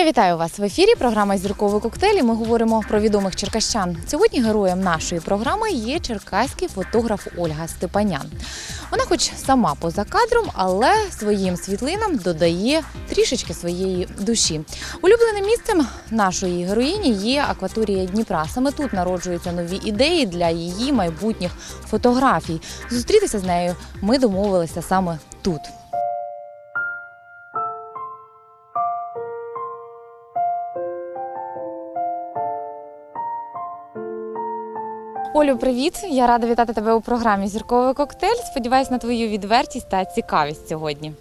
Я вітаю вас в ефірі. Програма Зірковий коктейль. і Ми говоримо про відомих черкащан. Сьогодні героєм нашої програми є черкаський фотограф Ольга Степанян. Вона, хоч сама поза кадром, але своїм світлинам додає трішечки своєї душі. Улюбленим місцем нашої героїні є акваторія Дніпра. Саме тут народжуються нові ідеї для її майбутніх фотографій. Зустрітися з нею ми домовилися саме тут. Олю, привіт! Я рада вітати тебе у програмі Зірковий коктейль. Сподіваюсь на твою відвертість та цікавість сьогодні.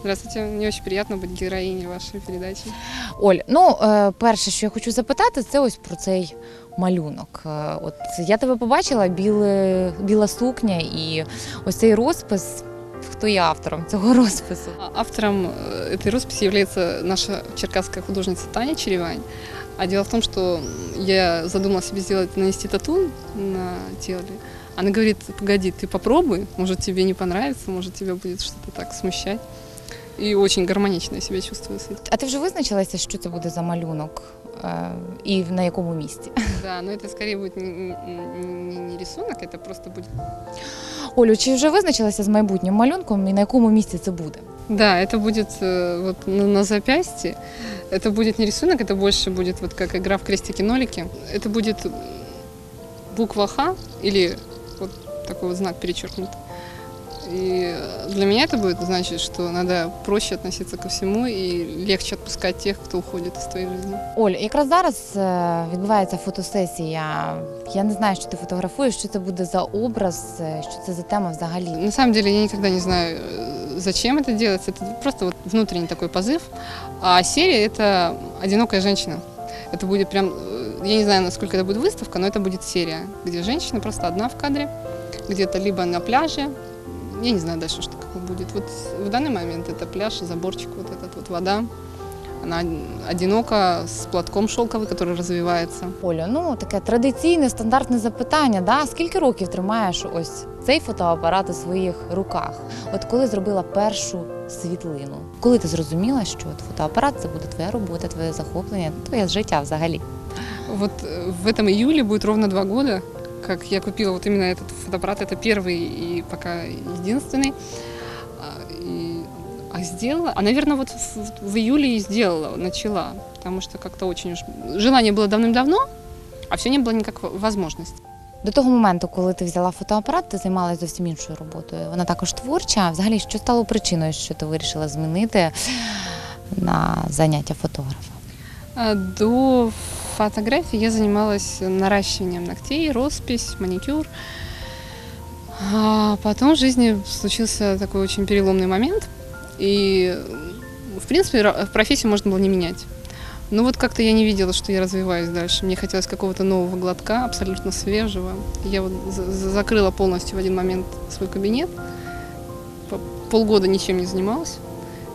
Здравствуйте, мне очень приятно быть героиней вашей передачи. Оль, ну е, перше, що я хочу запитати, це ось про цей малюнок. Е, От я тебе побачила, біле, біла сукня і ось цей розпис. Хто є автором цього розпису? А Автором э, этой росписи является наша черкасская художница Таня Черевань. А дело в том, что я задумала себе сделать, нанести тату на теле. Она говорит, погоди, ты попробуй, может тебе не понравится, может тебя будет что-то так смущать. И очень гармонично я себя чувствую с этим. А ти вже визначилася, що це буде за малюнок е, і на якому місці? Да, но это скорее будет не, не- не рисунок, это просто будет Олю, чи вже визначилася з майбутнім малюнком і на якому місці це буде? Да, это будет э, вот на, на запястье. Это будет не рисунок, это больше будет вот как игра в крестики-нолики. Это будет буква Х или вот такой вот знак перечеркнутый. И для меня это будет значить, что надо проще относиться ко всему и легче отпускать тех, кто уходит из твоей жизни. Оль, якраз зараз е, відбувається фотосесія. Я не знаю, що ти фотографуєш, що це буде за образ, е, що це за тема взагалі. На самом деле я никогда не знаю, э, зачем это делается. Это просто вот внутренний такой позыв. А серия – это «Одинокая женщина». Это будет прям, э, я не знаю, насколько это будет выставка, но это будет серия, где женщина просто одна в кадре, где-то либо на пляже, я не знаю дальше, что как будет. Вот в данный момент это пляж, заборчик, вот этот вот вода. Она одинока, с платком шелковый, который развивается. Олю, ну таке традиційне стандартне запитання. Да? Скільки років тримаєш ось цей фотоапарат у своїх руках? От коли зробила першу світлину? Коли ти зрозуміла, що от фотоапарат це буде твоя робота, твоє захоплення, твоє життя взагалі? Вот э, в этом июле будет ровно два года, как я купила вот именно этот фотоаппарат. Это первый и пока единственный. А, и- а сделала, а, наверное, вот в, в июле и сделала, начала, потому что как-то очень уж... Желание было давным-давно, а все не было никак во- возможности. До того моменту, коли ти взяла фотоапарат, ти займалася зовсім іншою роботою. Вона також творча. Взагалі, що стало причиною, що ти вирішила змінити на заняття фотографа? А До фотографии я занималась наращиванием ногтей, роспись, маникюр. А потом в жизни случился такой очень переломный момент. И, в принципе, профессию можно было не менять. Но вот как-то я не видела, что я развиваюсь дальше. Мне хотелось какого-то нового глотка, абсолютно свежего. Я вот за- за- закрыла полностью в один момент свой кабинет. По- Полгода ничем не занималась.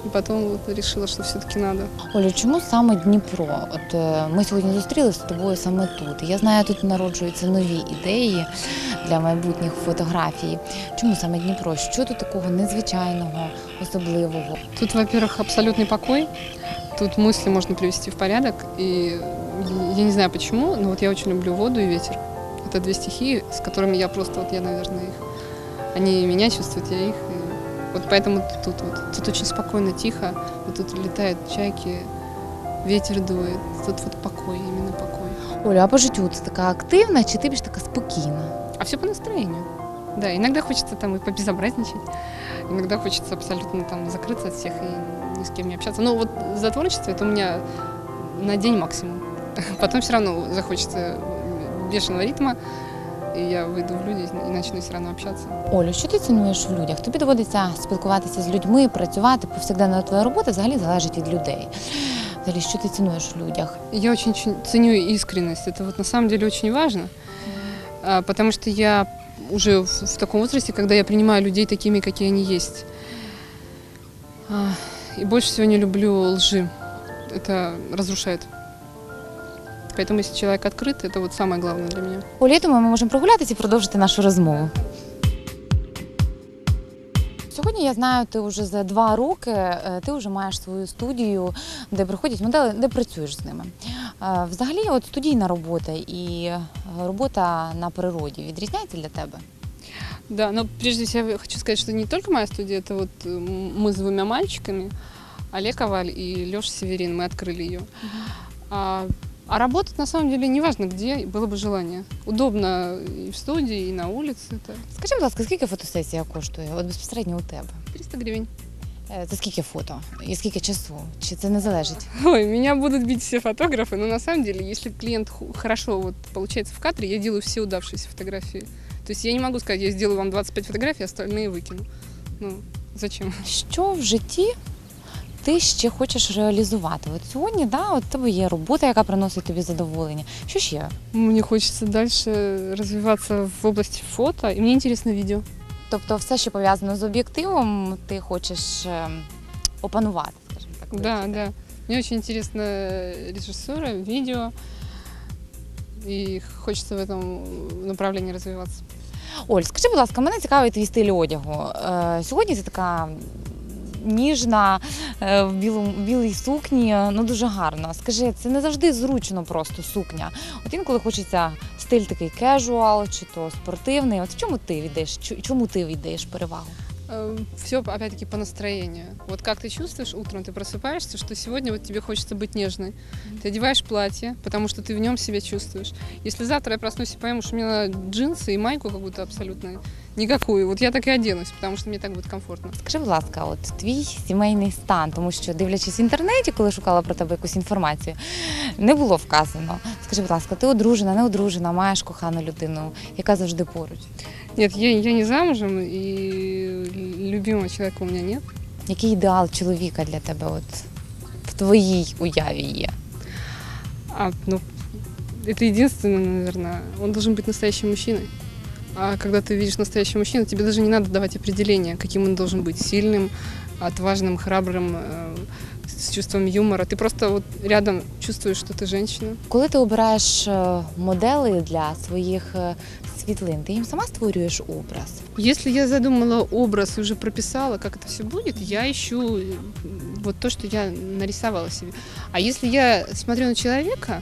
И потом вот решила, что все-таки надо. Олю, чому саме Дніпро? От е, ми сьогодні зустрілися з тобою саме тут. І Я знаю, тут народжуються нові ідеї для майбутніх фотографій. Чому саме Дніпро? Що тут такого незвичайного, особливого? Тут, во-первых, абсолютный покой. Тут мысли можно привести в порядок. И я не знаю почему, но вот я очень люблю воду и ветер. Это две стихии, с которыми я просто, вот я, наверное, их... Они меня чувствуют, я их. И вот поэтому тут вот, тут очень спокойно, тихо. Вот тут летают чайки, ветер дует. Тут вот покой, именно покой. Оля, а по життю ти така активна чи ти більш така спокійна? А все по настроению. Да, иногда хочется там и побезобразничать, иногда хочется абсолютно там закрыться от всех и ни с кем не общаться. Но вот за творчество это у меня на день максимум. Потом все равно захочется бешеного ритма, и я выйду в люди и начну все равно общаться. Олю, що ти цінуєш в людях? Тобі доводиться спілкуватися з людьми, працювати повсякденна твоя робота взагалі залежить від людей. Взагалі, що ти цінуєш в людях? Я очень чу- ценю искренность. Это вот на самом деле очень важно, а, потому что я уже в, в таком возрасте, когда я принимаю людей такими, какие они есть. А, И больше всего не люблю лжи. Это разрушает. Поэтому если человек открыт, это вот самое главное для меня. Оля, я думаю, ми можемо прогулятися і продовжити нашу розмову. Сьогодні Сьогодні я знаю, ти вже за два роки е, ти вже маєш свою студію, де приходять модели, де працюєш з ними. Е, Взагалі, от студійна робота і е, робота на природі відрізняється для тебе? Да, но прежде всего я хочу сказать, что не только моя студия, это вот м, мы с двумя мальчиками, Олег Коваль и Леша Северин, мы открыли ее. А, а работать на самом деле неважно где, было бы желание. Удобно и в студии, и на улице. Это Скажи, будь ласка, скільки фотосесія коштує? От безпосередньо у тебе? 300 гривен. Е, Це скільки фото? І скільки часу? Чи це не залежить? Ой, меня будут бить все фотографы, но на самом деле, если клиент ху- хорошо вот получается в кадре, я делаю все удавшиеся фотографии. То есть я не могу сказать, я сделаю вам 25 фотографий, остальные выкину. Ну, зачем? Що в житті ти ще хочеш реалізувати? От сьогодні, да, от тебе є робота, яка приносить тобі задоволення. Що ще? Мне хочется дальше развиваться в области фото, и мне интересно видео. Тобто, все, що пов'язано з об'єктивом, ти хочеш е, опанувати, скажімо так. Да, вивчити. да. Мне очень интересно режиссура, видео, и хочется в этом направлении развиваться. Оль, скажи, будь ласка, мене цікавий твій стиль одягу. Е, сьогодні ти така ніжна, е, в білому, білій сукні, ну дуже гарна. Скажи, це не завжди зручно просто сукня. От інколи хочеться стиль такий кежуал чи то спортивний. От в чому ти віддаєш? чу- Чому ти віддаєш перевагу? Все опять-таки по настроению. Вот как ты чувствуешь утром, ты просыпаешься, что сегодня вот тебе хочется быть нежной. Ты одеваешь платье, потому что ты в нем себя чувствуешь. Если завтра я проснусь и пойму, что мне надо джинсы и майку какую-то абсолютно никакую, вот я так и оденусь, потому что мне так будет комфортно. Скажи, будь ласка, от твій сімейний стан, тому що дивлячись в інтернеті, коли шукала про тебе якусь інформацію, не було вказано. Скажи, будь ласка, ти одружена, не одружена, маєш кохану людину, яка завжди поруч. Нет, я, я не замужем, и любимого человека у меня нет. Який ідеал чоловіка для тебе от в твоїй уяві є? А, ну, это единственное, наверное. Он должен быть настоящим мужчиной. А когда ты видишь настоящего мужчину, тебе даже не надо давать определение, каким он должен быть. Сильным, отважным, храбрым, э, с чувством юмора. Ты просто вот рядом чувствуешь, что ты женщина. Коли ти обираєш е, модели для своїх е, світлин, ти їм сама створюєш образ. Если я задумала образ и уже прописала, как это все будет, я ищу э, вот то, что я нарисовала себе. А если я смотрю на человека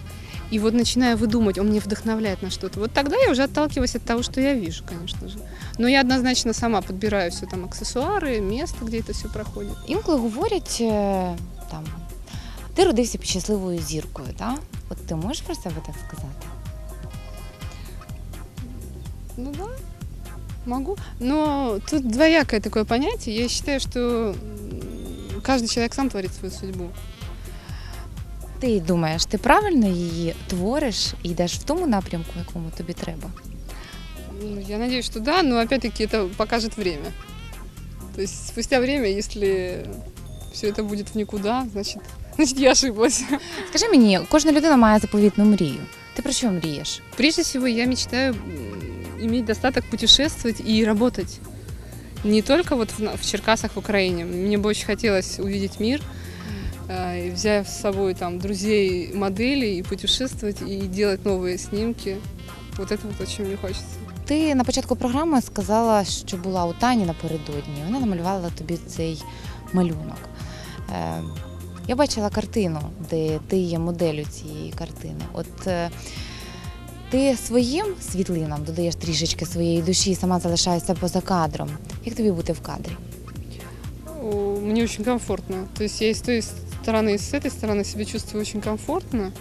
и вот начинаю выдумать, он мне вдохновляет на что-то, вот тогда я уже отталкиваюсь от того, что я вижу, конечно же. Но я однозначно сама подбираю все там аксессуары, место, где это все проходит. Інколи говорять е, там, ти родився під щасливою зіркою, так? От ти можеш про себе так сказати? Ну да, могу. Но тут двоякое такое понятие. Я считаю, что м, каждый человек сам творит свою судьбу. Ти думаєш, ти правильно її твориш і йдеш в тому напрямку, якому тобі треба? Ну, Я надеюсь, что да, но опять-таки это покажет время. То есть спустя время, если все это будет в никуда, значит, значит я ошиблась. Скажи мені, кожна людина має заповітну мрію. Ти про що мрієш? Прежде всего, я мечтаю м, иметь достаток путешествовать и работать. Не только вот в, на- в Черкасах, в Украине. Мне бы очень хотелось увидеть мир, э, и взяв с собой там друзей, моделей, и путешествовать, и делать новые снимки. Вот это вот очень мне хочется. Ти на початку програми сказала, що була у Тані напередодні. Вона намалювала тобі цей малюнок. Е, я бачила картину, де ти є моделлю цієї картини. От е, ти своїм світлинам додаєш трішечки своєї душі, сама залишаєшся поза кадром. Як тобі бути в кадрі? О, Мне очень комфортно. То есть я и с той стороны, и с этой стороны себя чувствую очень комфортно.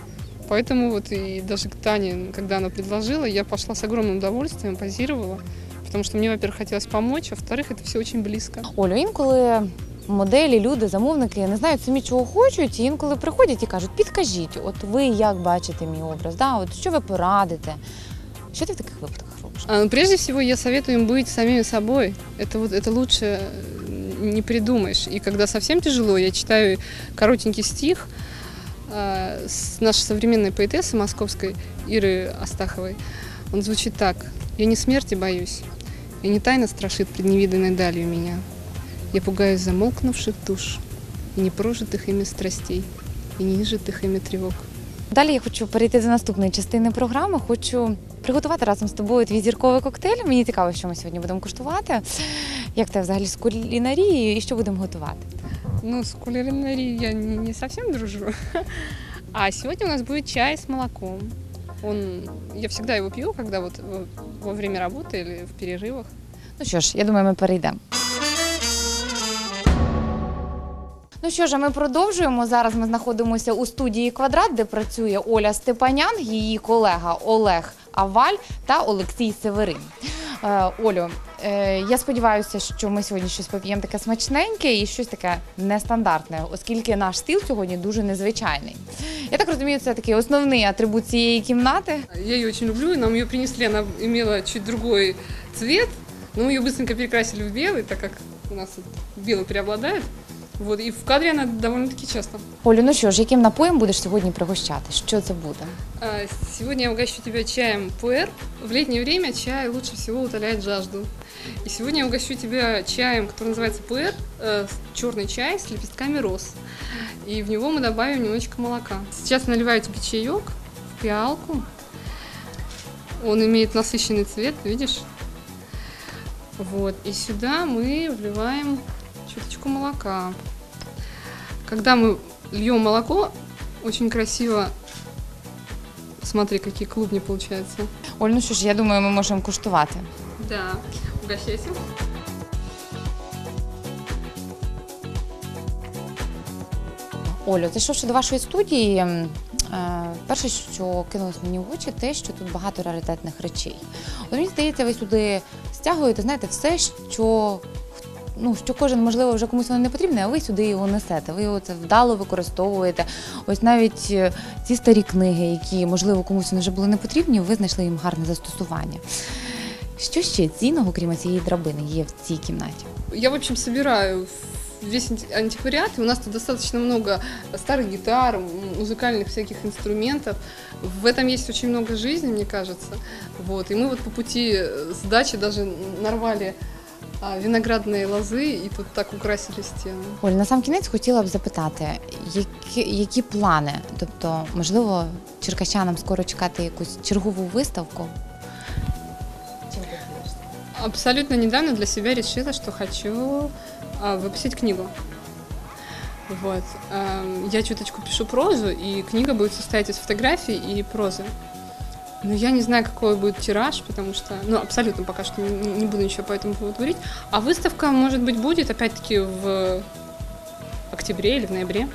Поэтому вот и даже к Тане, когда она предложила, я пошла с огромным удовольствием, позировала. Потому что мне, во-первых, хотелось помочь, а во-вторых, это все очень близко. Олю, інколи моделі, люди, замовники не знають самі, чого хочуть, і інколи приходять і кажуть, підкажіть, от ви як бачите мій образ, да? от що ви порадите? Що ти в таких випадках робиш? А, ну, прежде всего, я советую им быть самими собой. Это вот это лучше э, не придумаешь. И когда совсем тяжело, я читаю коротенький стих э, с нашей современной поэтессы московской Иры Астаховой. Он звучит так. «Я не смерти боюсь, и не тайна страшит пред невиданной далью меня. Я пугаюсь замолкнувших душ, и непрожитых ими страстей, и неизжитых ими тревог». Далі я хочу перейти до наступної частини програми. Хочу приготувати разом з тобою твій зірковий коктейль. Мені цікаво, що ми сьогодні будемо куштувати. Як ти взагалі з кулінарією і що будемо готувати? Ну, с кулинарией я не, не совсем дружу. А сегодня у нас будет чай с молоком. Он, я всегда его пью, когда вот во, во время работы или в перерывах. Ну що ж, я думаю, ми перейдемо. Ну що ж, а ми продовжуємо. Зараз ми знаходимося у студії Квадрат, де працює Оля Степанян, її колега Олег Аваль та Олексій Северин. Е, Олю, е, я сподіваюся, що ми сьогодні щось поп'ємо таке смачненьке і щось таке нестандартне, оскільки наш стіл сьогодні дуже незвичайний. Я так розумію, це такий основний атрибут цієї кімнати. Я ее очень люблю, и нам ее принесли, она имела чуть другой цвет, но мы ее быстренько перекрасили в белый, так как у нас вот белый Вот, и в кадре она довольно-таки часто. Олю, ну що ж, яким напоєм будеш сьогодні пригощати? Що це буде? А, Сегодня я угощу тебя чаем пуэр. В летнее время чай лучше всего утоляет жажду. И сегодня я угощу тебя чаем, который называется пуэр, э, черный чай с лепестками роз. И в него мы добавим немножечко молока. Сейчас наливаю тебе чаек в пиалку. Он имеет насыщенный цвет, видишь? Вот. И сюда мы вливаем чуточку молока. Когда мы льем молоко, очень красиво Смотри, какие клубни получаются. Оль, ну що ж, я думаю, ми можемо куштувати. Да. Угощайся. Олю, зайшовши до вашої студії, е, перше, що кинулось мені в очі, те, що тут багато раритетних речей. От мені здається, ви сюди стягуєте, знаєте, все, що Ну, що кожен, можливо, вже комусь воно не потрібне, а ви сюди його несете. Ви його це вдало використовуєте. Ось навіть е, ці старі книги, які, можливо, комусь вони вже були не потрібні, ви знайшли їм гарне застосування. Що ще цінного, крім цієї драбини, є в цій кімнаті? Я, в общем, собираю весь анти- антиквариат, и у нас тут достаточно много старых гитар, м, музыкальных всяких инструментов. В этом есть очень много жизни, мне кажется. Вот. И мы вот по пути э, с дачи даже нарвали а, виноградные лозы и тут так украсили стену. Оль, на сам кінець хотіла б запитати, які, які плани? Тобто, можливо, черкащанам скоро чекати якусь чергову виставку? Абсолютно недавно для себя решила, что хочу а, выпустить книгу. Вот. Эм, Я чуточку пишу прозу, и книга будет состоять из фотографий и прозы. Но я не знаю, какой будет тираж, потому что, ну, абсолютно пока что не, не буду ничего по этому поводу говорить. А выставка, может быть, будет, опять-таки, в октябре или в ноябре.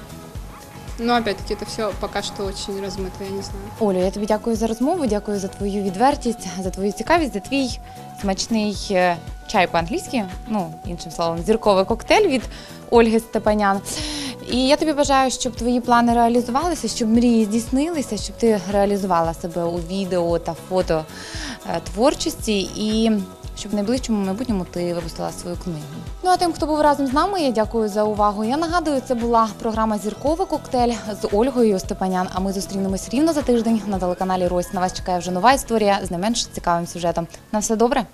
Но, опять-таки, это все пока что очень размыто, я не знаю. Олю, я тобі дякую за розмову, дякую за твою відвертість, за твою цікавість, за твій смачний е, чай по-англійськи, ну, іншим словом, зірковий коктейль від Ольги Степанян. І я тобі бажаю, щоб твої плани реалізувалися, щоб мрії здійснилися, щоб ти реалізувала себе у відео та фото е, творчості і щоб в найближчому майбутньому ти випустила свою книгу. Ну а тим, хто був разом з нами, я дякую за увагу. Я нагадую, це була програма Зірковий коктейль з Ольгою Степанян. А ми зустрінемось рівно за тиждень на телеканалі Рось. На вас чекає вже нова історія з не менш цікавим сюжетом. На все добре.